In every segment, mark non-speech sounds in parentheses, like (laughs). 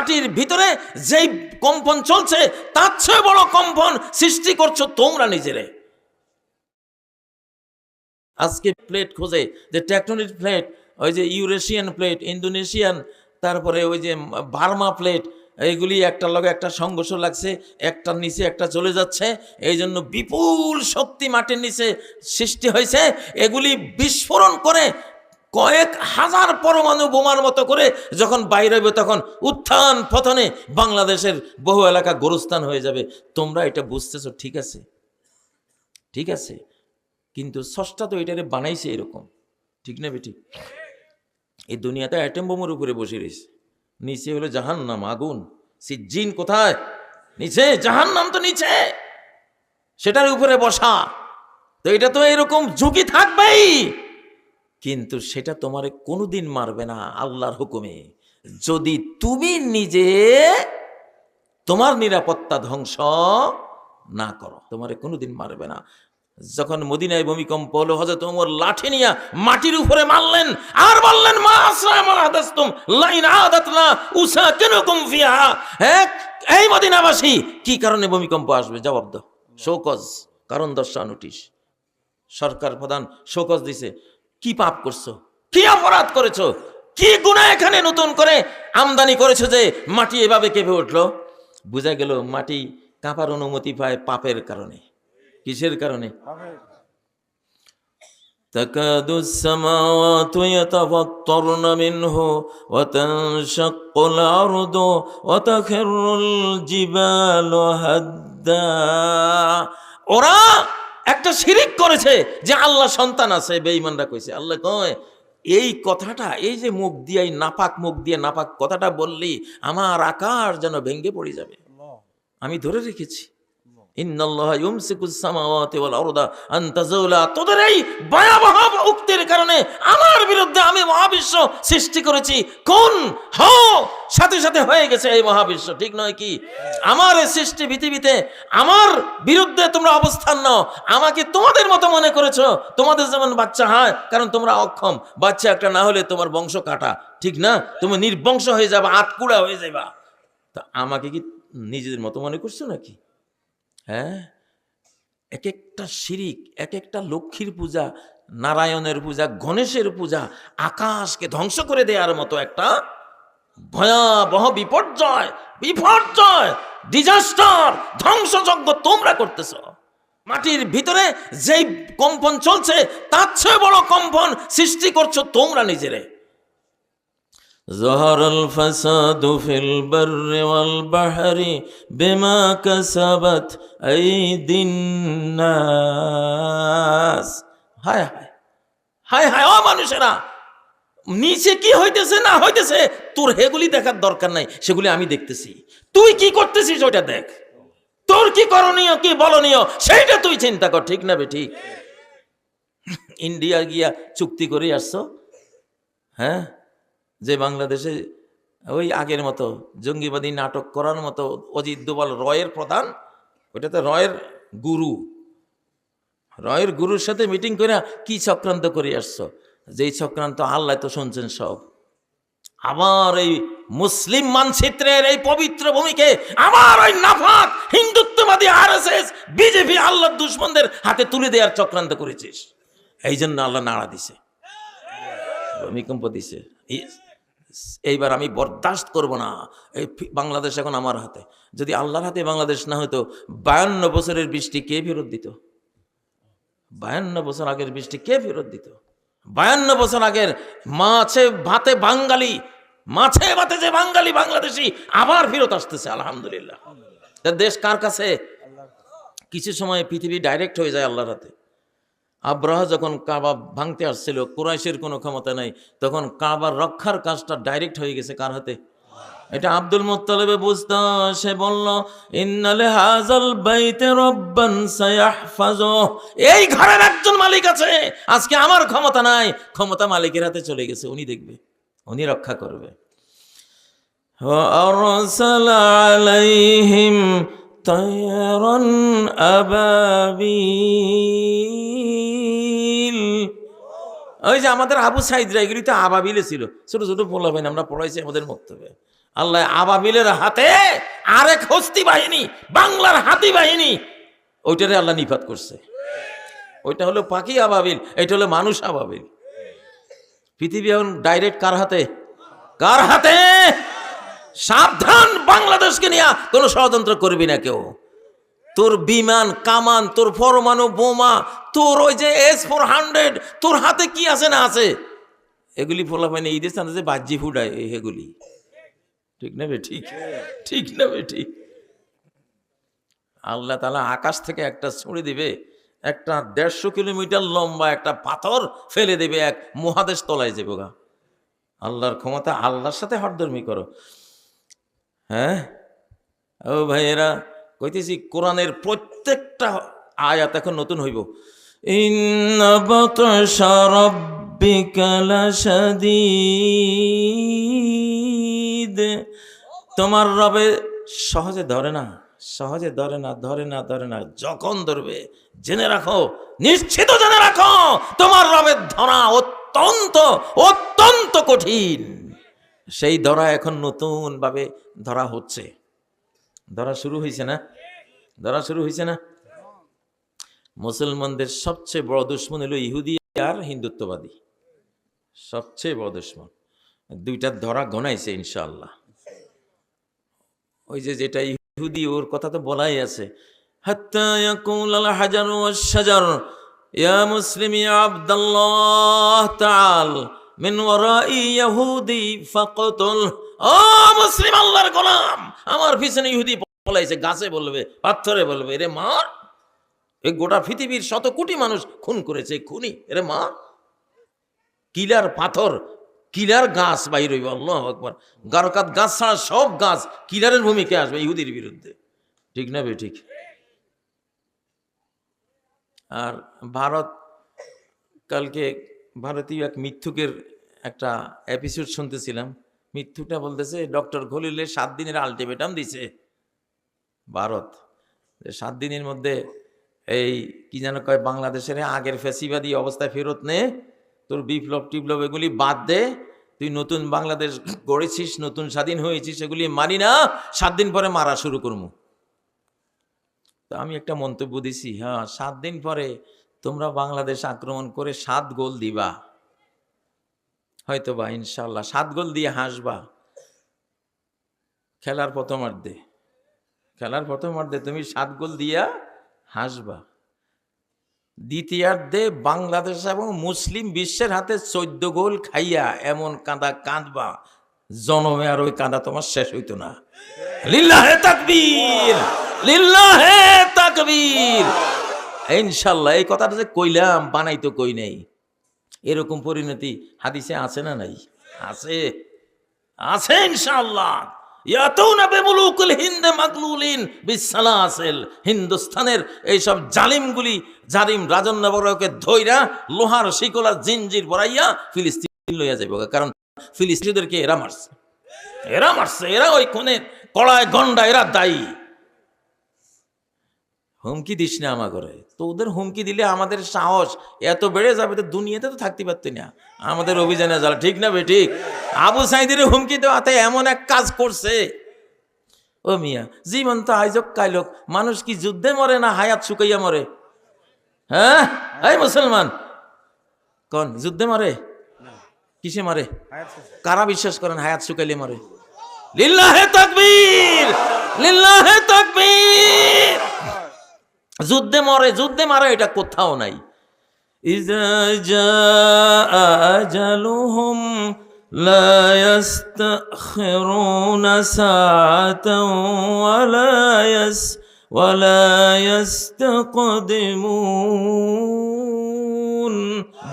মাটির ভিতরে যেই কম্পন চলছে, তার চেয়ে বড় কম্পন সৃষ্টি করছ তোমরা নিজেরে। আজকে প্লেট খোঁজে, যে টেকটনিক প্লেট ওই যে ইউরেশিয়ান প্লেট ইন্দোনেশিয়ান তারপরে ওই যে বার্মা প্লেট এইগুলি একটার লগে একটা সংঘর্ষ লাগছে একটার নিচে, একটা চলে যাচ্ছে। এই জন্য বিপুল শক্তি মাটির নিচে সৃষ্টি হয়েছে। এগুলি বিস্ফোরণ করে কয়েক হাজার পরমাণু বোমার মতো করে যখন বাইরে হবে তখন উত্থান পথনে বাংলাদেশের বহু এলাকা গোরস্থান হয়ে যাবে। তোমরা এটা বুঝতেছো, ঠিক আছে? ঠিক আছে? কিন্তু ষষ্ঠা তো এটারে বানাইছে এরকম। ঠিক না বেটি? এই দুনিয়াতে অ্যাটম বোমের উপরে বসে রয়েছে। নিচে হলো জাহান্নাম, আগুন। সিজ্জিন কোথায়? নিচে, জাহান্নাম তো নিচে। সেটার উপরে বসা। তো এটা তো এরকম ঝুঁকি থাকবেই। কিন্তু সেটা তোমারে কোনোদিন মারবে না আল্লাহর হুকুমে। যদি তুমি নিজে তোমার নিরাপত্তা ধ্বংস না করো, তোমারে কোনোদিন মারবে না। যখন মদিনায় ভূমিকম্প হলো হজরত ওমর লাঠি নিয়ে মাটির উপরে মারলেন, আর বললেন, মা আসরা মা আদাস্তুম, লাইন আদাতনা উসা কেন কুমফিয়া হ্যাঁ এই মদিনাবাসী, কি কারণে ভূমিকম্প আসবে? জবাব দাও। শোকজ, কারণ দর্শা নোটিশ সরকার প্রধান শোকজ দিছে কি পাপ করছো কি অপরাধ করেছো কি গুণা এখানে নতুন করে আমদানি করেছো যে মাটি এভাবে কেঁপে উঠলো বোঝা গেল মাটি কাঁপার অনুমতি পায় পাপের কারণে কিসের কারণে تكاد السماوات يتفطرن منه وتنشق الأرض وتخر الجبال هدا ওরা একটা শিরিক করেছে যে আল্লাহ সন্তান আছে বেঈমানরা কইছে। আল্লাহ কয় এই কথাটা এই যে মুখ দিয়ে এই নাপাক মুখ দিয়ে নাপাক কথাটা বললি আমার আকার যেন ভেঙ্গে পড়ে যাবে। আমি ধরে রেখেছি। কারণে আমার বিরুদ্ধে আমি মহাবিশ্ব সৃষ্টি করেছি। কোন? সাথে সাথে হয়ে গেছে আমার আমার বিরুদ্ধে তোমরা অবস্থান নাও। আমাকে তোমাদের মতো মনে করেছ, তোমাদের যেমন বাচ্চা হয়, কারণ তোমরা অক্ষম। বাচ্চা একটা না হলে তোমার বংশ কাটা, ঠিক না? তুমি নির্বংশ হয়ে যাবা আটকুড়া হয়ে যাবা তা আমাকে কি নিজেদের মতো মনে করছ নাকি? হ্যাঁ? এক একটা শিরিক এক একটা লক্ষ্মীর পূজা, নারায়ণের পূজা, গণেশের পূজা, আকাশকে ধ্বংস করে দেওয়ার মতো একটা ভয়াবহ বিপর্যয় বিপর্যয় ডিজাস্টার ধ্বংসযজ্ঞ তোমরা করতেছ। মাটির ভিতরে যেই কম্পন চলছে, তার চেয়ে বড় কম্পন সৃষ্টি করছ তোমরা নিজেরে। ظهر الفساد في البر والبحر بما كسبت أيدي الناس হায় হায় হায় হায় ও মানুষেরা নিচে কি হইতেছে না হইতেছে তোর হেগুলি দেখার দরকার নাই সেগুলি আমি দেখতেছি তুই কি করতেছিস ওইটা দেখ তোর কি করণীয় কি বলনীয় সেইটা তুই চিন্তা কর ঠিক না বে ঠিক ইন্ডিয়া গিয়া চুক্তি করে আসছো হ্যাঁ যে বাংলাদেশে ওই আগের মতো জঙ্গিবাদী নাটক করার মতো অজিত দোবাল রয়ের প্রধান, ওইটাতে রয়ের গুরু। রয়ের গুরুর সাথে মিটিং করে কি চক্রান্ত করে আসছো? যেই চক্রান্ত আল্লাহ তো শুনছেন সব। আবার এই মুসলিম মানচিত্রের এই পবিত্র ভূমিকে আবার ওই নাফাক হিন্দুত্ববাদী R S S BJP Allah দুশ্মনদের হাতে তুলে দেওয়ার চক্রান্ত করেছিস। এই জন্য আল্লাহ নাড়া দিছে। ভূমিকম্প দিছে। এইবার আমি বরদাস্ত করব না। এই বাংলাদেশ এখন আমার হাতে। যদি আল্লাহর হাতে বাংলাদেশ না হতো বায়ান্ন বছরের বৃষ্টি কে ফেরত দিত? বায়ান্ন বছর আগের বৃষ্টি কে ফেরত দিত? বায়ান্ন বছর আগের মাছে ভাতে বাঙালি মাছে ভাতে যে বাঙালি বাংলাদেশি আবার ফেরত আসতেছে আলহামদুলিল্লাহ। দেশ কার কাছে? কিছু। সময় পৃথিবী ডাইরেক্ট হয়ে যায় আল্লাহর হাতে। আব্রাহা যখন কাবা ভাঙতে আসছিল কুরাইশের কোনো ক্ষমতা নাই তখন কাবার রক্ষার কাজটা ডাইরেক্ট হয়ে গেছে কার হাতে এটা আব্দুল মুত্তালিবে বুঝতো সে বলল ইন্নালে হাজাল বাইতে রব্বান সায়াহফাজু এই ঘরের একজন মালিক আছে আজকে আমার ক্ষমতা নাই ক্ষমতা মালিকের হাতে চলে গেছে উনি দেখবে উনি রক্ষা করবে وأرسل عليهم طيرا أبابيل ওই যে আমাদের আবু সাইদরা এগুলি তো আবাবিলে ছিল ছোট ছোট পোলাবেন আমরা পড়াইছি আমাদের বক্তব্যে আল্লাহ আবাবিলের হাতে আরেক হস্তি বাহিনী বাংলার হাতি বাহিনী ওইটারে আল্লাহ নিপাত করছে ওইটা হলো পাখি আবাবিল এটা হলো মানুষ আবাবিল পৃথিবী এখন ডাইরেক্ট কার হাতে কার হাতে সাবধান বাংলাদেশকে নিয়ে কোনো ষড়যন্ত্র করবি না কেউ। তোর বিমান, কামান, তোর পরমাণু, বোমা, তোর ওই যে এস ফোর হান্ড্রেড তোর হাতে কি আছে না আছে? এগুলি ফোলা পায়নি ঈদের স্থানে যে বাহ্যি ফুটায় এই এগুলি। ঠিক না বে, ঠিক? ঠিক না বে, ঠিক? আল্লাহ তালা আকাশ থেকে একটা ছুঁড়ে দিবে, একটা দেড়শো কিলোমিটার লম্বা একটা পাথর ফেলে দেবে, এক মহাদেশ তলায় যাবে আল্লাহর ক্ষমতা আল্লাহর সাথে হরদর্মি করো। হ্যাঁ? ও ভাইয়েরা, কইতেছি কোরআনের প্রত্যেকটা আয়াত এখন নতুন হইব। তোমার রবে সহজে ধরে না, সহজে ধরে না ধরে না ধরে না, যখন ধরবে, জেনে রাখো, নিশ্চিত জেনে রাখো, তোমার রবের ধরা অত্যন্ত অত্যন্ত কঠিন। সেই ধরা এখন নতুন ভাবে ধরা হচ্ছে। ধরা শুরু হয়েছে না? ধরা শুরু হয়েছে না? মুসলমানদের সবচেয়ে বড় দুশ্মন হলো ইহুদি আর হিন্দুত্ববাদী। সবচেয়ে বড় দুশ্মন। দুইটা ধরা গনাইছে ইনশাআল্লাহ। ওই যে যেটা ইহুদি, ওর কথা তো বলাই আছে। হাজার ইয়া মুসলিম আব্দুল্লাহ তাআল। মিন ওয়ারাই ইহুদি ফাকতুল। ও মুসলিম আল্লাহর গোলাম, আমার পিছনে ইহুদি পলাইছে, গাছে বলবে, পাথরে বলবে রে মার এই গোটা পৃথিবীর শত কোটি মানুষ খুন করেছে খুনি, এরে মা। কিলার পাথর, কিলার গাছ বাইর হইব, আল্লাহ আকবর। গারকাত গাছ ছাড়া সব গাছ কিলারের ভূমিকা আসবে ইহুদির বিরুদ্ধে। ঠিক না বে, ঠিক? আর ভারত কালকে ভারতীয় এক মিথ্যুকের একটা এপিসোড শুনতেছিলাম। মিথ্যুকটা বলতেছে, ডক্টর খলিলের সাত দিনের আলটিমেটাম দিছে ভারত। সাত দিনের মধ্যে এই কি যেন কয় বাংলাদেশের আগের ফেসিবাদী অবস্থায় ফেরত নে, তোর বিপ্লব টিপ্লব এগুলি বাদ দে, তুই নতুন বাংলাদেশ গড়েছিস, নতুন স্বাধীন হয়েছিস, এগুলি মানি না, সাত দিন পরে মারা শুরু করব তো আমি একটা মন্তব্য দিছি হ্যাঁ সাত দিন পরে তোমরা বাংলাদেশ আক্রমণ করে সাত গোল দিবা। হয়তো বা ইনশাল্লাহ সাত গোল দিয়ে হাসবা। খেলার প্রথমার্ধে খেলার প্রথমার্ধে তুমি সাত গোল দিয়া হাসবা। দ্বিতীয়ার্ধে বাংলাদেশ এবং মুসলিম বিশ্বের হাতে চোদ্দ গোল খাইয়া এমন কাঁদা কাঁদবা, জনমে আর ওই কাঁদা তোমার শেষ হইতো না। লীলা লিল্লাহে তাকবীর লিল্লাহে তাকবীর। ইনশাল্লাহ, এই কথাটা যে কইলাম, বানাই তো কই নাই। এরকম পরিণতি হাদিসে আছে না নাই? আছে। আছে বিসালাসিল। হিন্দুস্তানের এইসব জালিমগুলি, জালিম রাজন্য বড়কে ধইরা লোহার শিকলা জিনজির বড়াইয়া ফিলিস্তিন লইয়া যাইব। কারণ ফিলিস্তিনদেরকে এরা মারছে। এরা মারছে। এরা ওই কোণে কড়ায় গন্ডা, এরা দায়ী। হুমকি দিস না আমা করে তো ওদের হুমকি দিলে আমাদের সাহস এত বেড়ে যাবে তো দুনিয়াতে তো থাকতে পারতি না। আমাদের অভিযানে যারা ঠিক না বে, ঠিক? আবু সাইদের হুমকি দেওয়াতে এমন এক কাজ করছে। ও মিয়া জীবন তো আয়োজক কাইলক, মানুষ কি যুদ্ধে মরে না হায়াত শুকাইয়া মরে? হ্যাঁ? এই মুসলমান, কন, যুদ্ধে মরে? কিসে মরে? কারা বিশ্বাস করেন হায়াত শুকাইলে মরে? লিল্লাহে তাকবীর লিল্লাহে তাকবীর যুদ্ধে মরে যুদ্ধে মারা এটা কোথাও নাই।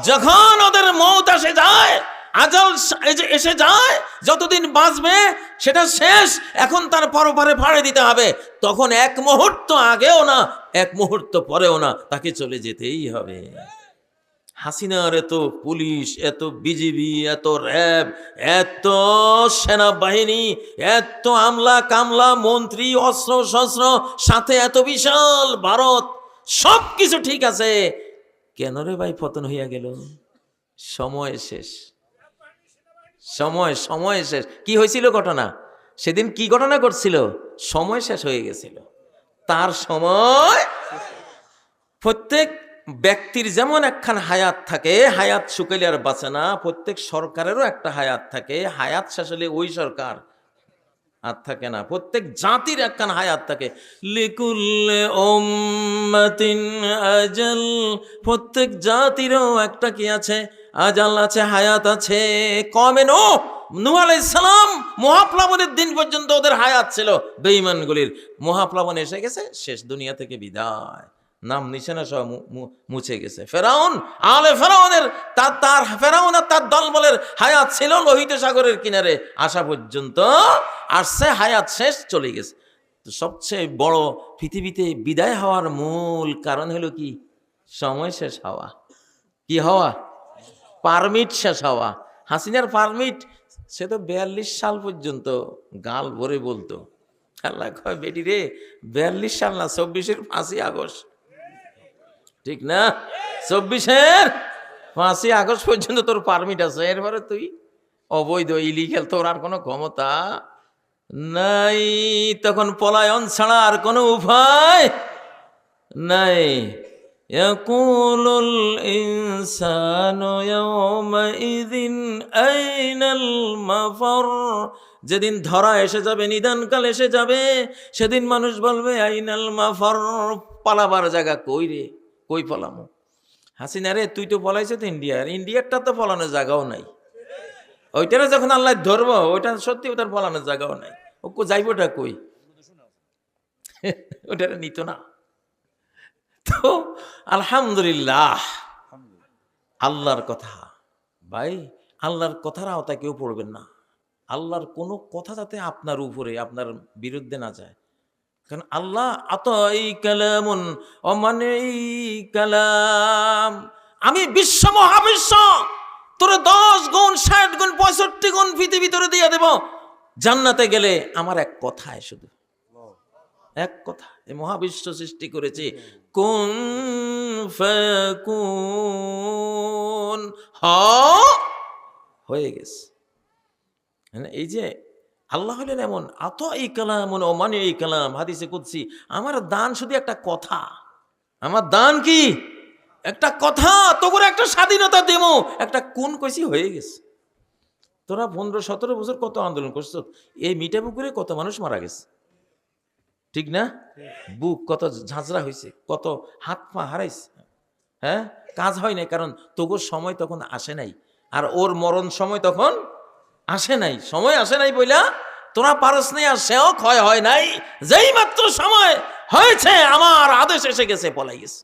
যখন ওদের মৌত আসে যায় আজল এসে যায়, যতদিন বাঁচবে, সেটা শেষ। এখন তার পরপারে ফাড়ে দিতে হবে। তখন এক মুহূর্ত আগেও না, এক মুহূর্ত পরেও না, তাকে চলে যেতেই হবে। হাসিনার এত পুলিশ, এত বিজিবি, এত র্যাব, এত সেনাবাহিনী, এত আমলা কামলা মন্ত্রী, অস্ত্র শস্ত্র, সাথে এত বিশাল ভারত সব কিছু ঠিক আছে। কেন রে ভাই পতন হইয়া গেল? সময় শেষ। সময় সময় শেষ। কি হয়েছিল ঘটনা? সেদিন কি ঘটনা করছিল সময় শেষ হয়ে গেছিল। তার সময় প্রত্যেক ব্যক্তির যেমন একখান হায়াত থাকে, হায়াত শুকাইলে আর বাঁচে না। প্রত্যেক সরকারেরও একটা হায়াত থাকে। হায়াত শেষ হলে ওই সরকার আর থাকে না। প্রত্যেক জাতির একখান হায়াত থাকে। লিকুল্লে আজাল। প্রত্যেক জাতিরও একটা কি আছে? আজাল আছে, হায়াত আছে। কমে নো নূহ আলাইহিস সালাম মহাপ্লাবনের দিন পর্যন্ত ওদের হায়াত ছিল। বেঈমানগুলির মহাপ্লাবন এসে গেছে, শেষ দুনিয়া থেকে বিদায়। নাম নিশানা সহ মুছে গেছে। ফেরাউন, আলে ফেরাউনের তার তার ফেরাউন আর তার দলবলের হায়াত ছিল লোহিত সাগরের কিনারে। আসা পর্যন্ত আসছে, হায়াত শেষ, চলে গেছে। তো সবচেয়ে বড় পৃথিবীতে বিদায় হওয়ার মূল কারণ হলো কি? সময় শেষ হওয়া। কি হওয়া? পারমিট শেষ হওয়া। হাসিনার পারমিট, সে তো বিয়াল্লিশ সাল পর্যন্ত গাল ভরে বলতো। আল্লাহ কয়, বেটি রে, বিয়াল্লিশ সাল না, চব্বিশের পাঁচই আগস্ট। ঠিক না? চব্বিশের পাঁচই আগস্ট পর্যন্ত তোর পারমিট আছে। এরপরে তুই অবৈধ ইলিগেল তোর আর কোনো ক্ষমতা নাই। তখন পলায়ন ছাড়া আর কোনো উপায় নাই। يقول الإنسان يومئذ أين المفر যেদিন ধরা এসে যাবে নিদানকাল এসে যাবে সেদিন মানুষ বলবে আইনাল মাফর পালাবার জায়গা কই রে কই পলামো হাসিনা রে তুই তো পলাইছ তো ইন্ডিয়ার ইন্ডিয়ারটা তো পলানোর জায়গাও নাই ওইটারে যখন আল্লাহ ধরবো ওইটা সত্যি ওটার পলানোর জায়গাও নাই ও কো যাইবোটা কই (laughs) ওটারে নিত না তো আলহামদুলিল্লাহ। আল্লাহর কথা। ভাই, আল্লাহর কথার আওতায় কেউ পড়বেন না। আল্লাহর কোনো কথা যাতে আপনার উপরে, আপনার বিরুদ্ধে না যায়। কারণ আল্লাহ আত এই কালামুন অমানে কালাম। আমি বিশ্ব মহাবিশ্ব, তোরে দশ গুণ, ষাট গুণ, পঁয়ষট্টি গুণ পৃথিবী তোরে দিয়ে দেব। জান্নাতে গেলে আমার এক কথায় শুধু। এক কথা এই মহাবিশ্ব সৃষ্টি করেছে কোন ফাকুন হ হয়ে গেছে। মানে এই যে আল্লাহ হলেন এমন আত এই কালাম অমানে এই কালাম হাদিসে কুদসি আমার দান শুধু একটা কথা আমার দান কি? একটা কথা তো করে একটা স্বাধীনতা দেবো। একটা কোন কইছি হয়ে গেছে। তোরা পনেরো সতেরো বছর কত আন্দোলন করছ? এই মিঠা পুকুরে কত মানুষ মারা গেছে? ঠিক না? বুক কত ঝাঁঝরা হয়েছে কত হাত পা হারাইছে। হ্যাঁ? কাজ হয় নাই, কারণ তবুর সময় তখন আসে নাই। আর ওর মরণ সময় তখন আসে নাই। সময় আসে নাই বইলা, তোরা পারস নাই আর সেও ক্ষয় হয় নাই। যেই মাত্র সময় হয়েছে, আমার আদেশ এসে গেছে, পলাই গেছে।